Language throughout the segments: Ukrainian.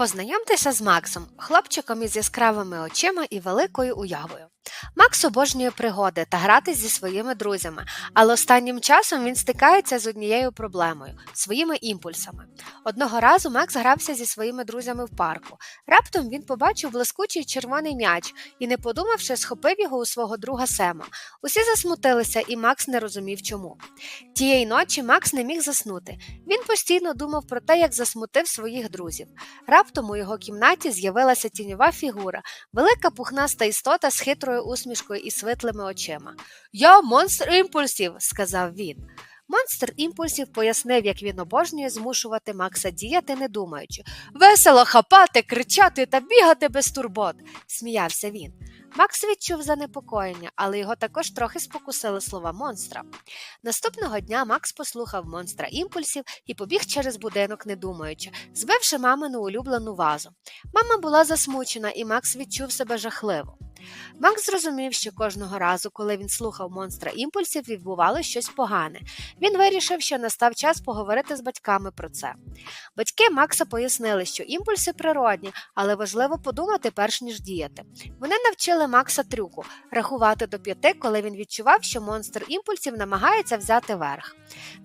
Познайомтеся з Максом, хлопчиком із яскравими очима і великою уявою. Макс обожнює пригоди та грати зі своїми друзями, але останнім часом він стикається з однією проблемою своїми імпульсами. Одного разу Макс грався зі своїми друзями в парку. Раптом він побачив блискучий червоний м'яч і, не подумавши, схопив його у свого друга Сема. Усі засмутилися, і Макс не розумів чому. Тієї ночі Макс не міг заснути. Він постійно думав про те, як засмутив своїх друзів. Раптом у його кімнаті з'явилася тіньова фігура, велика пухнаста істота з хитрою усмішкою і світлими очима. Я монстр імпульсів, сказав він. Монстр імпульсів пояснив, як він обожнює змушувати Макса діяти, не думаючи. Весело хапати, кричати та бігати без турбот, сміявся він. Макс відчув занепокоєння, але його також трохи спокусили слова монстра. Наступного дня Макс послухав монстра імпульсів і побіг через будинок, не думаючи, збивши мамину улюблену вазу. Мама була засмучена, і Макс відчув себе жахливо. Макс зрозумів, що кожного разу, коли він слухав монстра імпульсів, відбувалося щось погане. Він вирішив, що настав час поговорити з батьками про це. Батьки Макса пояснили, що імпульси природні, але важливо подумати, перш ніж діяти. Вони навчили Макса трюку рахувати до п'яти, коли він відчував, що монстр імпульсів намагається взяти верх.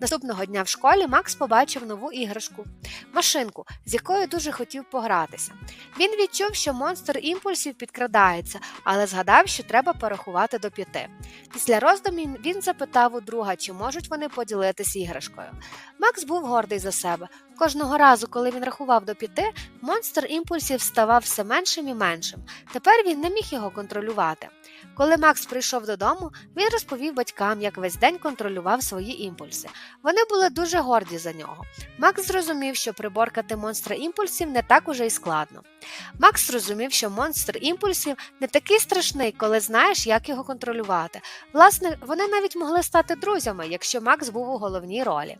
Наступного дня в школі Макс побачив нову іграшку машинку, з якою дуже хотів погратися. Він відчув, що монстр імпульсів підкрадається, але згадав, що треба порахувати до п'яти. Після роздумів він запитав у друга, чи можуть вони поділитися іграшкою. Макс був гордий за себе. Кожного разу, коли він рахував до п'яти, монстр імпульсів ставав все меншим і меншим. Тепер він не міг його контролювати. Коли Макс прийшов додому, він розповів батькам, як весь день контролював свої імпульси. Вони були дуже горді за нього. Макс зрозумів, що приборкати монстра імпульсів не так уже й складно. Макс зрозумів, що монстр імпульсів не такий страшний, коли знаєш, як його контролювати. Власне, вони навіть могли стати друзями, якщо Макс був у головній ролі.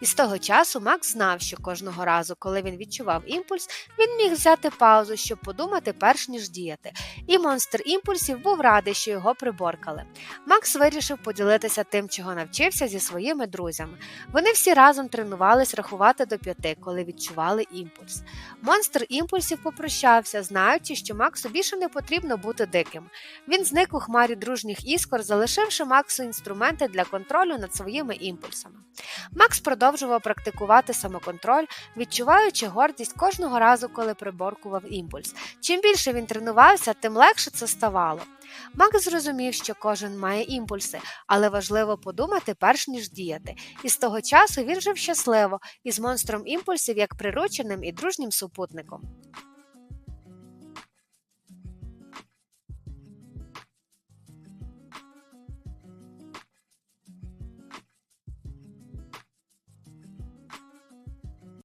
І з того часу Макс знав, що кожного разу, коли він відчував імпульс, він міг взяти паузу, щоб подумати, перш ніж діяти. І монстр імпульсів був радий, що його приборкали. Макс вирішив поділитися тим, чого навчився зі своїми друзями. Вони всі разом тренувались рахувати до п'яти, коли відчували імпульс. Монстр імпульсів попрощався, знаючи, що Максу більше не потрібно бути диким. Він зник у хмарі дружніх іскор, залишивши Максу інструменти для контролю над своїми імпульсами. Макс продовжував практикувати самоконтроль, відчуваючи гордість кожного разу, коли приборкував імпульс. Чим більше він тренувався, тим легше це ставало. Макс зрозумів, що кожен має імпульси, але важливо подумати, перш ніж діяти. І з того часу він жив щасливо із монстром імпульсів як прирученим і дружнім супутником.